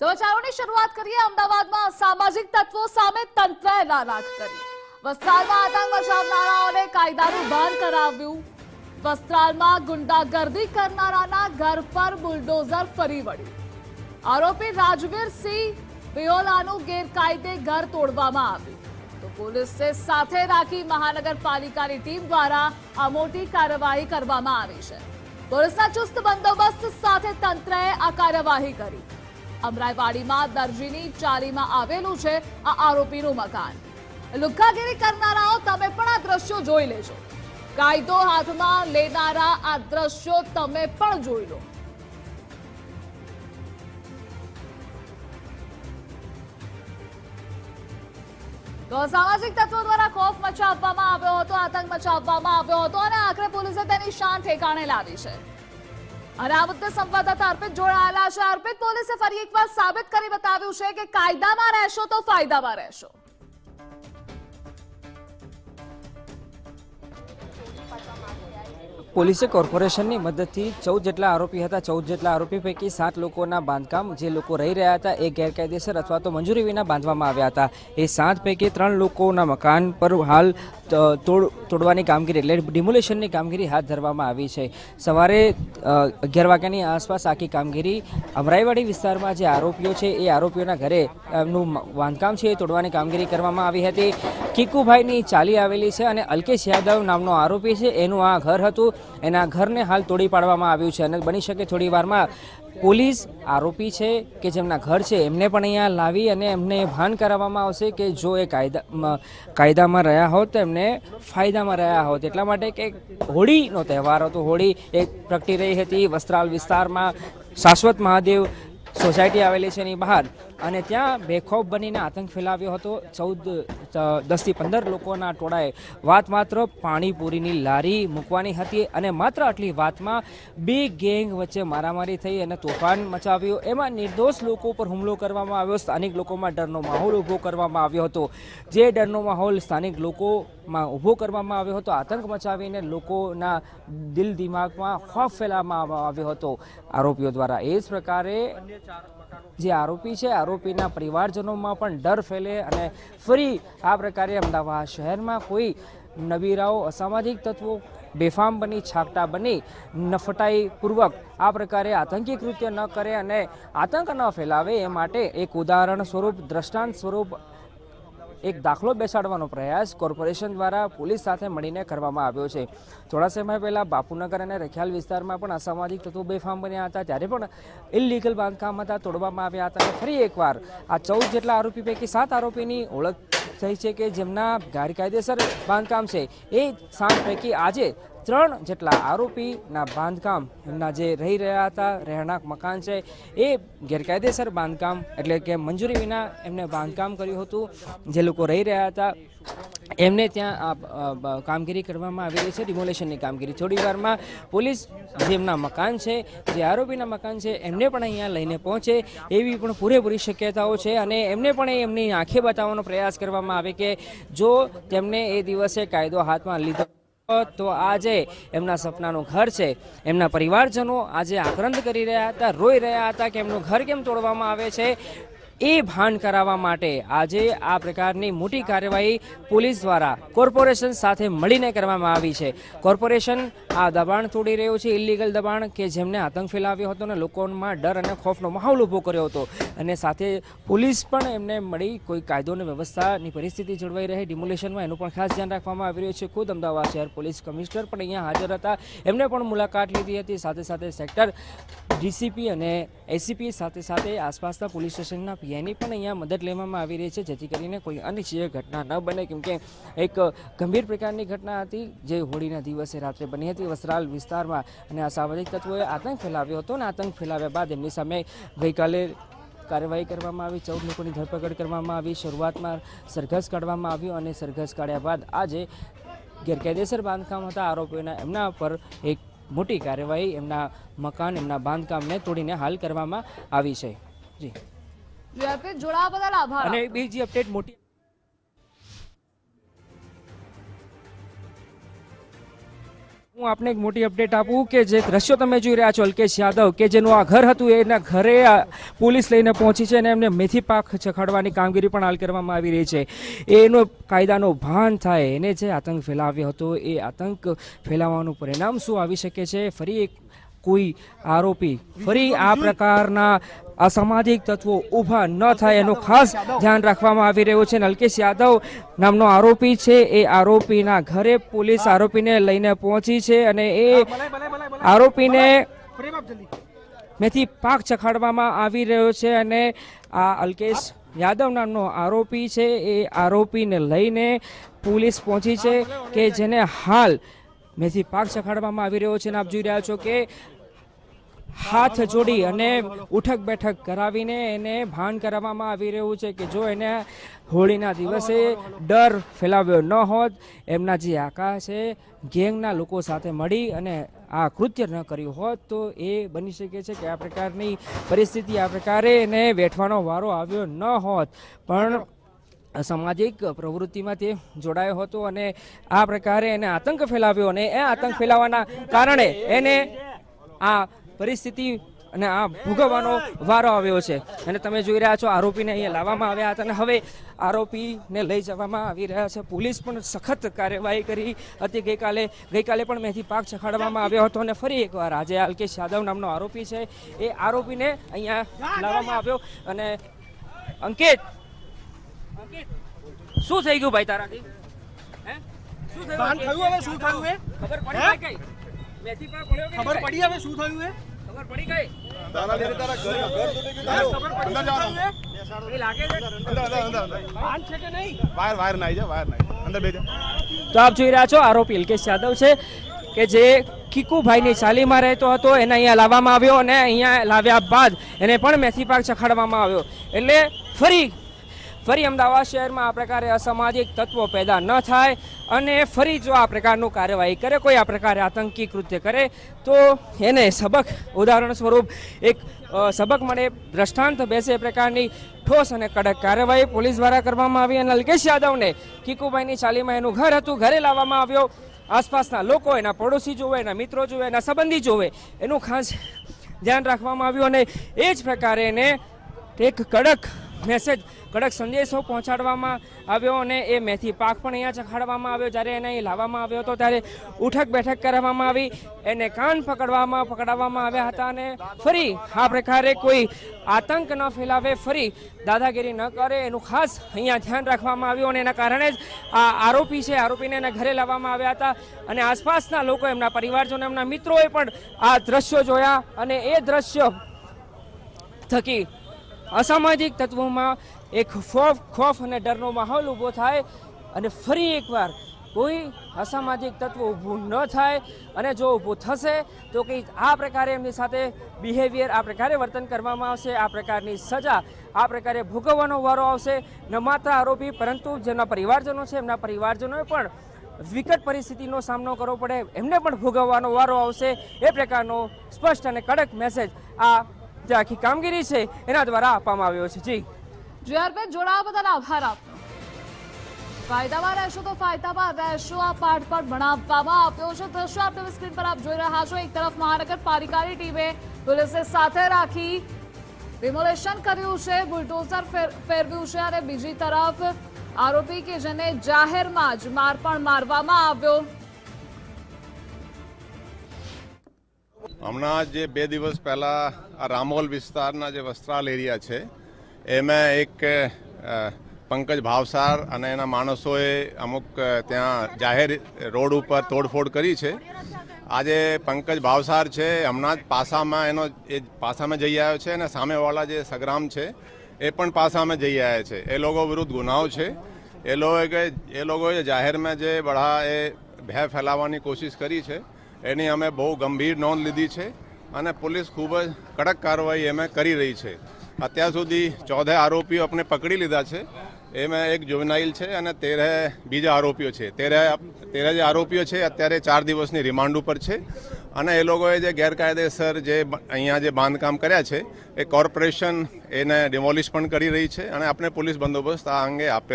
સમાચારોની શરૂઆત કરીએ. અમદાવાદમાં સામાજિક તત્વો સામે તંત્રએ નારાજ કરી. વસ્ત્રાલમાં આતંક મચાવનારાઓને કાયદાનું ભાન કરાવ્યું. વસ્ત્રાલમાં ગુંડાગર્દી કરનારાના ઘર પર બુલડોઝર ફરી વળ્યું. આરોપી રાજવીરસિંહ બિયોલાનું ગેરકાયદે ઘર તોડવામાં આવ્યું. તો પોલીસે સાથે રાખી મહાનગરપાલિકાની ટીમ દ્વારા આ મોટી કાર્યવાહી કરવામાં આવી છે. પોલીસના ચુસ્ત બંદોબસ્ત સાથે તંત્રએ આ કાર્યવાહી કરી. અમરાઈવાડીમાં દરજીની ચાલીમાં આવેલું છે આ આરોપીનું મકાન. લુખ્ખાગીરી કરનારાઓ તમે પણ આ દ્રશ્યો જોઈ લેજો. કાયદો હાથમાં લેનારા આ દ્રશ્યો તમે પણ જોઈ લો. તો સામાજિક તત્વો દ્વારા ખોફ મચાવવામાં આવ્યો હતો, આતંક મચાવવામાં આવ્યો હતો અને આખરે પોલીસે તેની શાન ઠેકાણે લાવી છે. અને આ મુદ્દે સંવાદદાતા અર્પિત જોડાયેલા છે. અર્પિત પોલીસે ફરી એકવાર સાબિત કરી બતાવ્યું છે કે કાયદામાં રહેશો તો ફાયદામાં રહેશો. પોલીસે કોર્પોરેશનની મદદથી ચૌદ જેટલા આરોપી હતા. ચૌદ જેટલા આરોપી પૈકી સાત લોકોના બાંધકામ જે લોકો રહી રહ્યા હતા એ ગેરકાયદેસર અથવા તો મંજૂરી વિના બાંધવામાં આવ્યા હતા. એ સાત પૈકી ત્રણ લોકોના મકાન પર હાલ તોડ, તોડવાની કામગીરી એટલે ડિમોલેશનની કામગીરી હાથ ધરવામાં આવી છે. સવારે અગિયાર વાગ્યાની આસપાસ આખી કામગીરી અમરાઈવાડી વિસ્તારમાં જે આરોપીઓ છે એ આરોપીઓના ઘરે એમનું બાંધકામ છે એ તોડવાની કામગીરી કરવામાં આવી હતી. કીકુભાઈની ચાલી આવેલી છે અને અલ્કેશ યાદવ નામનો આરોપી છે. એનું આ ઘર હતું એના ઘરને હાલ તોડી પાડવામાં આવ્યું છે અને બની શકે થોડી વારમાં પોલીસ આરોપી છે કે જેમના ઘર છે એમને પણ અહીંયા લાવી અને એમને ભાન કરાવવામાં આવશે કે જો એ કાયદા કાયદામાં રહ્યા હોત તો એમને ફાયદામાં રહ્યા હોત. એટલા માટે કે હોળીનો તહેવાર હતો. હોળી એક પ્રગટી રહી હતી. વસ્ત્રાલ વિસ્તારમાં શાશ્વત મહાદેવ સોસાયટી આવેલી છે એની બહાર. અને ત્યાં બેખોફ બનીને આતંક ફેલાવ્યો હતો. ચૌદ દસથી પંદર લોકોના ટોળાએ વાત માત્ર પાણીપુરીની લારી મૂકવાની હતી અને માત્ર આટલી વાતમાં બે ગેંગ વચ્ચે મારામારી થઈ અને તોફાન મચાવ્યું. એમાં નિર્દોષ લોકો પર હુમલો કરવામાં આવ્યો. સ્થાનિક લોકોમાં ડરનો માહોલ ઊભો કરવામાં આવ્યો હતો. જે ડરનો માહોલ સ્થાનિક લોકોમાં ઊભો કરવામાં આવ્યો હતો, આતંક મચાવીને લોકોના દિલ દિમાગમાં ખોફ ફેલાવવામાં આવ્યો હતો. આરોપીઓ દ્વારા એ જ પ્રકારે જે આરોપી છે આરોપીના પરિવારજનોમાં પણ ડર ફેલે અને ફરી આ પ્રકારે અમદાવાદ શહેરમાં કોઈ નબીરાઓ અસામાજિક તત્વો બેફામ બની છાકટા બની, નફટાઈપૂર્વક આ પ્રકારે આતંકી કૃત્ય ન કરે અને આતંક ન ફેલાવે એ માટે એક ઉદાહરણ સ્વરૂપ, દ્રષ્ટાંત સ્વરૂપ એક દાખલો બેસાડવાનો પ્રયાસ કોર્પોરેશન દ્વારા પોલીસ સાથે મળીને કરવામાં આવ્યો છે. થોડા સમય પહેલાં બાપુનગર અને રખિયાલ વિસ્તારમાં પણ અસામાજિક તત્વો બેફામ બન્યા હતા. ત્યારે પણ ઇલીગલ બાંધકામ હતા, તોડવામાં આવ્યા હતા અને ફરી એકવાર આ ચૌદ જેટલા આરોપી પૈકી સાત આરોપીની ઓળખ થઈ છે કે જેમના ગેરકાયદેસર બાંધકામ છે. એ સાત પૈકી આજે ત્રણ જેટલા આરોપીના બાંધકામ એમના જે રહી રહ્યા હતા, રહેણાંક મકાન છે, એ ગેરકાયદેસર બાંધકામ એટલે કે મંજૂરી વિના એમને બાંધકામ કર્યું હતું. જે લોકો રહી રહ્યા હતા, એમને ત્યાં આ કામગીરી કરવામાં આવી રહી છે, ડિમોલેશનની કામગીરી. થોડી વારમાં પોલીસ જેમના મકાન છે, જે આરોપીના મકાન છે, એમને પણ અહીંયા લઈને પહોંચે એવી પણ પૂરેપૂરી શક્યતાઓ છે અને એમને પણ એમની આંખે બતાવવાનો પ્રયાસ કરવામાં આવે કે જો તેમને એ દિવસે કાયદો હાથમાં લીધો તો આજે એમના સપનાનું ઘર છે. એમના પરિવારજનો આજે આક્રંદ કરી રહ્યા હતા, રોઈ રહ્યા હતા કે એમનું ઘર કેમ તોડવામાં આવે છે? એ ભાન કરાવવા માટે આજે આ પ્રકારની મોટી કાર્યવાહી પોલીસ દ્વારા કોર્પોરેશન સાથે મળીને કરવામાં આવી છે. કોર્પોરેશન આ દબાણ તોડી રહ્યું છે ઇલીગલ દબાણ કે જેમને આતંક ફેલાવ્યો હતો અને લોકોમાં ડર અને ખોફનો માહોલ ઊભો કર્યો હતો. અને સાથે પોલીસ પણ એમને મળી કોઈ કાયદો અને વ્યવસ્થાની પરિસ્થિતિ જળવાઈ રહે, ડિમોલેશનમાં એનું પણ ખાસ ધ્યાન રાખવામાં આવી રહ્યું છે. ખુદ અમદાવાદ શહેર પોલીસ કમિશનર પણ અહીંયા હાજર હતા. એમને પણ મુલાકાત લીધી હતી. સાથે સાથે સેક્ટર ડીસીપી અને એસીપી સાથે સાથે આસપાસના પોલીસ સ્ટેશનના પીઆઈની પણ અહીંયા મદદ લેવામાં આવી રહી છે, જેથી કરીને કોઈ અનિચ્છનીય ઘટના ન બને કેમકે એક ગંભીર પ્રકારની ઘટના હતી, જે હોળીના દિવસે રાત્રે બની હતી વસ્ત્રાલ વિસ્તારમાં. અને આ તત્વોએ આતંક ફેલાવ્યો હતો અને આતંક ફેલાવ્યા બાદ એમની સામે ગઈકાલે કાર્યવાહી કરવામાં આવી, ચૌદ લોકોની ધરપકડ કરવામાં આવી, શરૂઆતમાં સરઘસ કાઢવામાં આવ્યું અને સરઘસ કાઢ્યા બાદ આજે ગેરકાયદેસર બાંધકામ હતા. આરોપીઓના એમના પર એક મોટી કાર્યવાહી એમના મકાન એમના બાંધકામને તોડીને હાલ કરવામાં આવી છે. જી. જોડાવા બદલ આભાર. અને બીજી અપડેટ મોટી હું આપને એક મોટી અપડેટ આપું કે જે દ્રશ્યો તમે જોઈ રહ્યા છો, અલ્કેશ યાદવ, કે જેનું આ ઘર હતું એના ઘરે પોલીસ લઈને પહોંચી છે અને એમને મેથી પાક ચખાડવાની કામગીરી પણ હાલ કરવામાં આવી રહી છે. એનો કાયદાનો ભાન થાય, એને જે આતંક ફેલાવ્યો હતો, એ આતંક ફેલાવવાનું પરિણામ શું આવી શકે છે? ફરી એક કોઈ આરોપી. ફરી આ પ્રકારના અસામાજિક તત્વો ઊભા ન થાય એનું ખાસ ધ્યાન રાખવામાં આવી રહ્યું છે. નલકેશ યાદવ નામનો આરોપી છે. એ આરોપીના ઘરે પોલીસ આરોપીને લઈને પહોંચી છે અને એ આરોપીને મેથી પાક ચખાડવામાં આવી રહ્યો છે અને આ અલ્કેશ યાદવ નામનો આરોપી છે. એ આરોપીને લઈને પોલીસ પહોંચી છે કે જેને હાલ મેથી પાક ચખાડવામાં આવી રહ્યો છે અને આપ જોઈ રહ્યા છો કે હાથ જોડી અને ઉઠક બેઠક કરાવીને એને ભાન કરાવવામાં આવી રહ્યું છે કે જો એને હોળીના દિવસે ડર ફેલાવ્યો ન હોત, એમના જે આકા છે, ગેંગના લોકો સાથે મળી અને આ કૃત્ય ન કર્યું હોત, તો એ બની શકે છે કે આ પ્રકારની પરિસ્થિતિ, આ પ્રકારે એને વેઠવાનો વારો આવ્યો ન હોત. પણ સામાજિક પ્રવૃત્તિમાં તે જોડાયો હતો અને આ પ્રકારે એને આતંક ફેલાવ્યો અને એ આતંક ફેલાવાના કારણે એને આ પરિસ્થિતિ અને આ ભોગવવાનો વારો આવ્યો છે. અને તમે જોઈ રહ્યા છો, આરોપીને અહીંયા લાવવામાં આવ્યા હતા અને હવે આરોપીને લઈ જવામાં આવી રહ્યા છે. પોલીસ પણ સખત કાર્યવાહી કરી હતી. ગઈકાલે ગઈકાલે પણ મેથી પાક ચખાડવામાં આવ્યો હતો અને ફરી એકવાર આજે અલ્કેશ યાદવ નામનો આરોપી છે. એ આરોપીને અહીંયા લાવવામાં આવ્યો અને અંકિત શું થઈ ગયું ભાઈ તારાથી? હે? શું થયું? થયું હવે? શું થયું એ? ખબર પડી હે? મેથી પાક પડ્યો ખબર પડી હવે શું થયું એ? ખબર પડી ગઈ? ખબર પડી શું એ? લાગે છે? ભાન છે કે નહીં? વાયર વાયર નાઈ જા વાયર નાઈ અંદર બેજા તો આપ જોઈ રહ્યા છો આરોપી અલ્કેશ યાદવ છે કે જે કીકુભાઈની શાલીમાં રહેતો હતો એને અહીંયા લાવવામાં આવ્યો અને અહીંયા લાવ્યા બાદ એને પણ મેથી પાક ચખાડવામાં આવ્યો. એટલે ફરી ફરી અમદાવાદ શહેરમાં આ પ્રકારે અસામાજિક તત્વો પેદા ન થાય અને ફરી જો આ પ્રકારનું કાર્યવાહી કરે, કોઈ આ પ્રકારે આતંકી કૃત્ય કરે, તો એને સબક ઉદાહરણ સ્વરૂપ એક સબક મળે, દ્રષ્ટાંત બેસે એ પ્રકારની ઠોસ અને કડક કાર્યવાહી પોલીસ દ્વારા કરવામાં આવી અને અલ્કેશ યાદવને કીકુભાઈની ચાલીમાં એનું ઘર હતું, ઘરે લાવવામાં આવ્યો. આસપાસના લોકો, એના પડોશી જોવે, એના મિત્રો જોવે, એના સંબંધી જોવે, એનું ખાસ ધ્યાન રાખવામાં આવ્યું અને એ જ પ્રકારે એને એક કડક મેસેજ કડક સંદેશો પહોંચાડવામાં આવ્યો અને એ મેથી પાક પણ અહીંયા ચખાડવામાં આવ્યો. જ્યારે એને અહીં લાવવામાં આવ્યો હતો, ત્યારે ઉઠક બેઠક કરાવવામાં આવી. એને કાન પકડવામાં, પકડાવવામાં આવ્યા હતા અને ફરી આ પ્રકારે કોઈ આતંક ન ફેલાવે, ફરી દાદાગીરી ન કરે, એનું ખાસ અહીંયા ધ્યાન રાખવામાં આવ્યું અને એના કારણે જ આ આરોપી છે, આરોપીને એના ઘરે લાવવામાં આવ્યા હતા અને આસપાસના લોકો, એમના પરિવારજનો, એમના મિત્રોએ પણ આ દ્રશ્યો જોયા અને એ દ્રશ્યો થકી અસામાજિક તત્વોમાં એક ખોફ ખોફ અને ડરનો માહોલ ઊભો થાય અને ફરી એકવાર કોઈ અસામાજિક તત્વ ઊભું ન થાય અને જો ઊભું થશે તો કંઈ આ પ્રકારે એમની સાથે બિહેવિયર આ પ્રકારે વર્તન કરવામાં આવશે, આ પ્રકારની સજા આ પ્રકારે ભોગવવાનો વારો આવશે. ન માત્ર આરોપી, પરંતુ જેમના પરિવારજનો છે, એમના પરિવારજનોએ પણ વિકટ પરિસ્થિતિનો સામનો કરવો પડે. એમને પણ ભોગવવાનો વારો આવશે. એ પ્રકારનો સ્પષ્ટ અને કડક મેસેજ આ જે આખી કામગીરી છે એના દ્વારા આપવામાં આવ્યો છે. જી. જીઆરપી જોડાવા બદલ આભાર આપનો. ફાયદામાં રહેશો તો ફાયદામાં રહેશો. આ પાઠ પણ ભણાવવામાં આવ્યો છે. દ્રશ્યો આપણે સ્ક્રીન પર આપ જોઈ રહ્યા છો. એક તરફ મહાનગરપાલિકાની ટીમે પોલીસે સાથે રાખી ડિમોલેશન કર્યું છે. બુલડોઝર ફેરવ્યું છે અને બીજી તરફ આરોપી કે જેને જાહેરમાં જ માર પણ મારવામાં આવ્યો. હમણાં જે બે દિવસ પહેલાં આ રામોલ વિસ્તારના જે વસ્ત્રાલ એરિયા છે, એમાં એક પંકજ ભાવસાર અને એના માણસોએ અમુક ત્યાં જાહેર રોડ ઉપર તોડફોડ કરી છે. આજે પંકજ ભાવસાર છે, હમણાં જ પાસામાં એનો, એ પાસામાં જઈ આવ્યો છે અને સામેવાળા જે સગ્રામ છે, એ પણ પાસામાં જઈ આવ્યા છે. એ લોકો વિરુદ્ધ ગુનાઓ છે. એ લોકોએ એ લોકોએ જાહેરમાં જે બઢા એ ભય ફેલાવવાની કોશિશ કરી છે. એની અમે બહુ ગંભીર નોંધ લીધી છે અને પોલીસ ખૂબ જ કડક કાર્યવાહી એમે કરી રહી છે. અત્યાર સુધી ચૌદે આરોપીઓ આપણે પકડી લીધા છે. એમાં એક જુવેનાઇલ છે અને તેરે બીજા આરોપીઓ છે. તેરે તેરે જે આરોપીઓ છે, અત્યારે ચાર દિવસની રિમાન્ડ ઉપર છે. અને એ લોકોએ જે ગેરકાયદેસર જે અહીંયા જે બાંધકામ કર્યા છે, એ કોર્પોરેશન એને ડિમોલિશ પણ કરી રહી છે અને આપણે પોલીસ બંદોબસ્ત આ અંગે આપેલ